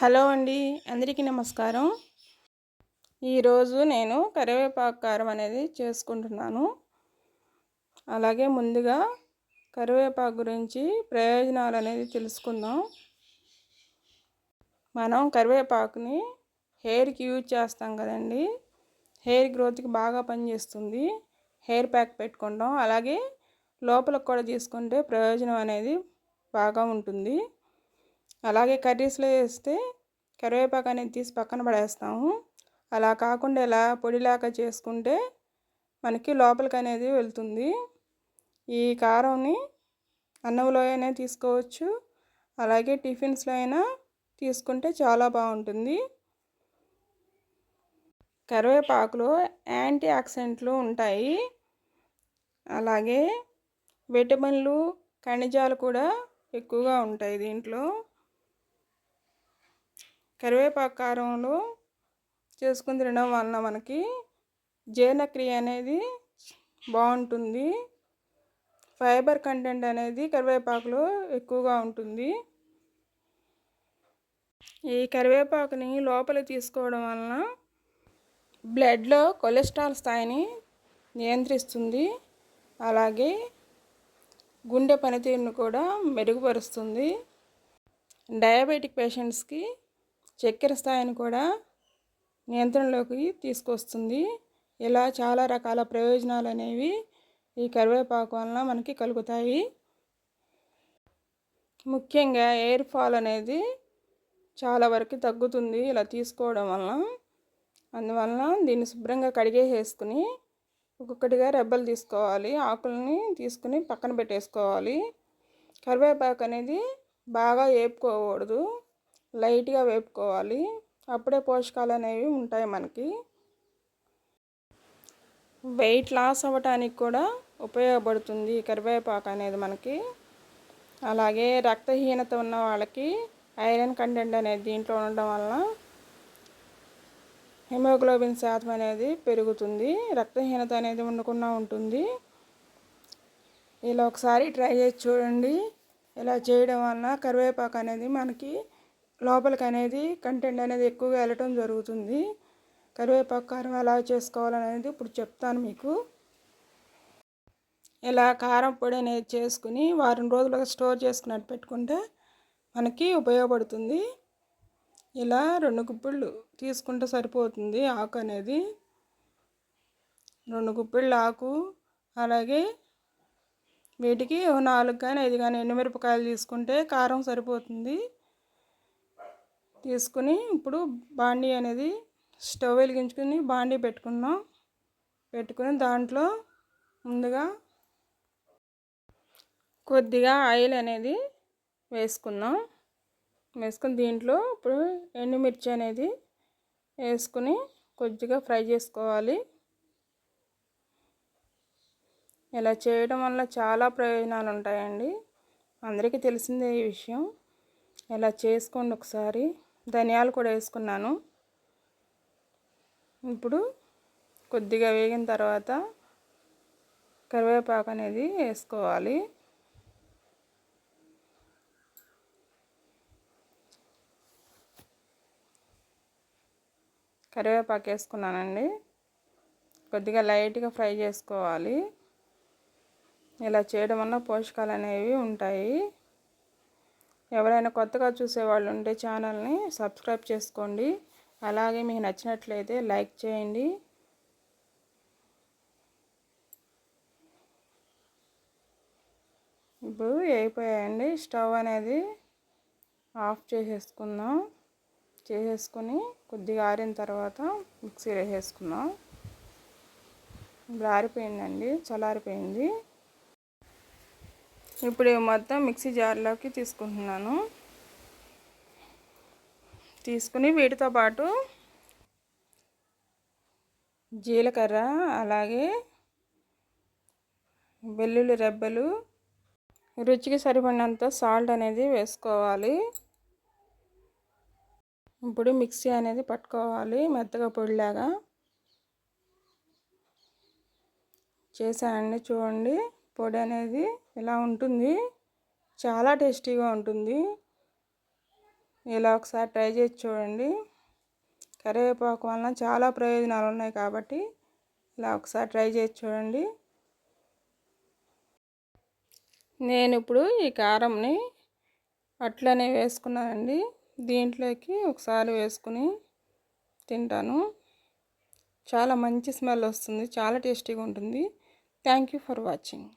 Hello అండి అందరికీ నమస్కారం. ఈరోజు నేను కరివేపాకు కారం అనేది చేసుకుంటున్నాను. అలాగే ముందుగా కరివేపాకు గురించి ప్రయోజనాలు అనేది తెలుసుకుందాం. మనం కరివేపాకుని హెయిర్కి యూజ్ చేస్తాం కదండి. హెయిర్ గ్రోత్కి బాగా పనిచేస్తుంది హెయిర్ ప్యాక్ పెట్టుకుంటాం. అలాగే లోపలకు కూడా తీసుకుంటే ప్రయోజనం అనేది బాగా ఉంటుంది. అలాగే కర్రీస్లో వేస్తే కరివేపాకు అనేది తీసి పక్కన పడేస్తాము. అలా కాకుండా ఇలా పొడిలాగా చేసుకుంటే మనకి లోపలికి అనేది వెళ్తుంది. ఈ కారంని అన్నంలో అయినా తీసుకోవచ్చు. అలాగే టిఫిన్స్లో అయినా తీసుకుంటే చాలా బాగుంటుంది. కరివేపాకులో యాంటీ ఆక్సిడెంట్లు ఉంటాయి. అలాగే విటమిన్లు ఖనిజాలు కూడా ఎక్కువగా ఉంటాయి దీంట్లో. కరివేపాకు కారంలో చేసుకుని తినడం వలన మనకి జీర్ణక్రియ అనేది బాగుంటుంది. ఫైబర్ కంటెంట్ అనేది కరివేపాకులో ఎక్కువగా ఉంటుంది. ఈ కరివేపాకుని లోపల తీసుకోవడం వలన బ్లడ్లో కొలెస్ట్రాల్ స్థాయిని నియంత్రిస్తుంది. అలాగే గుండె పనితీరును కూడా మెరుగుపరుస్తుంది. డయాబెటిక్ పేషెంట్స్కి చక్కెర స్థాయిని కూడా నియంత్రణలోకి తీసుకొస్తుంది. ఇలా చాలా రకాల ప్రయోజనాలు అనేవి ఈ కరివేపాకు వలన మనకి కలుగుతాయి. ముఖ్యంగా ఎయిర్ ఫాల్ అనేది చాలా వరకు తగ్గుతుంది ఇలా తీసుకోవడం వలన. అందువలన దీన్ని శుభ్రంగా కడిగేసేసుకుని ఒక్కొక్కటిగా రెబ్బలు తీసుకోవాలి ఆకులని తీసుకుని పక్కన పెట్టేసుకోవాలి. కరివేపాకు అనేది బాగా వేపుకోకూడదు లైట్గా వేపుకోవాలి. అప్పుడే పోషకాలు అనేవి ఉంటాయి మనకి. వెయిట్ లాస్ అవ్వటానికి కూడా ఉపయోగపడుతుంది కరివేపాకు అనేది మనకి. అలాగే రక్తహీనత ఉన్న వాళ్ళకి ఐరన్ కంటెంట్ అనేది దీంట్లో ఉండడం వలన హిమోగ్లోబిన్ శాతం అనేది పెరుగుతుంది. రక్తహీనత అనేది ఉండకుండా ఉంటుంది. ఇలా ఒకసారి ట్రై చేసి చూడండి. ఇలా చేయడం వలన కరివేపాకు అనేది మనకి లోపలికి అనేది కంటెంట్ అనేది ఎక్కువగా వెళ్ళటం జరుగుతుంది. కరివేపాకు కారం ఎలా చేసుకోవాలనేది ఇప్పుడు చెప్తాను మీకు. ఇలా కారం పొడి అనేది చేసుకుని వారం రోజులుగా స్టోర్ చేసుకున్నట్టు పెట్టుకుంటే మనకి ఉపయోగపడుతుంది. ఇలా రెండు గుప్పిళ్ళు తీసుకుంటే సరిపోతుంది ఆకు అనేది. రెండు గుప్పిళ్ళు ఆకు అలాగే వీటికి నాలుగు కానీ ఐదు కానీ ఎండుమిరపకాయలు తీసుకుంటే కారం సరిపోతుంది. తీసుకుని ఇప్పుడు బాండీ అనేది స్టవ్ వెలిగించుకుని బాండీ పెట్టుకున్నాం పెట్టుకుని దాంట్లో ముందుగా కొద్దిగా ఆయిల్ అనేది వేసుకుందాం. వేసుకుని దీంట్లో ఇప్పుడు ఎండుమిర్చి అనేది వేసుకుని కొద్దిగా ఫ్రై చేసుకోవాలి. ఇలా చేయడం వల్ల చాలా ప్రయోజనాలు ఉంటాయండి. అందరికీ తెలిసిందే ఈ విషయం. ఇలా చేసుకోండి ఒకసారి. ధనియాలు కూడా వేసుకున్నాను. ఇప్పుడు కొద్దిగా వేగిన తర్వాత కరివేపాకు అనేది వేసుకోవాలి. కరివేపాకు వేసుకున్నానండి. కొద్దిగా లైట్గా ఫ్రై చేసుకోవాలి. ఇలా చేయడం వల్ల పోషకాలు అనేవి ఉంటాయి. ఎవరైనా కొత్తగా చూసేవాళ్ళు ఉంటే ఛానల్ని సబ్స్క్రైబ్ చేసుకోండి. అలాగే మీకు నచ్చినట్లయితే లైక్ చేయండి. ఇప్పుడు అయిపోయాయండి. స్టవ్ అనేది ఆఫ్ చేసేసుకుందాం. చేసేసుకొని కొద్దిగా ఆరిన తర్వాత మిక్సీ వేసేసుకుందాం. ఇప్పుడు ఆరిపోయిందండి. చల్లారిపోయింది. ఇప్పుడు మొత్తం మిక్సీ జార్లోకి తీసుకుంటున్నాను. తీసుకుని వీటితో పాటు జీలకర్ర అలాగే వెల్లుల్లి రెబ్బలు రుచికి సరిపడినంత సాల్ట్ అనేది వేసుకోవాలి. ఇప్పుడు మిక్సీ అనేది పట్టుకోవాలి మెత్తగా పొడిలాగా. చేశానండి చూడండి. పొడి అనేది ఇలా ఉంటుంది. చాలా టేస్టీగా ఉంటుంది. ఇలా ఒకసారి ట్రై చేసి చూడండి. కరివేపాకు వలన చాలా ప్రయోజనాలు ఉన్నాయి కాబట్టి ఇలా ఒకసారి ట్రై చేసి చూడండి. నేను ఇప్పుడు ఈ కారంని అట్లనే వేసుకున్నానండి. దీంట్లోకి ఒకసారి వేసుకుని తింటాను. చాలా మంచి స్మెల్ వస్తుంది. చాలా టేస్టీగా ఉంటుంది. Thank you for watching.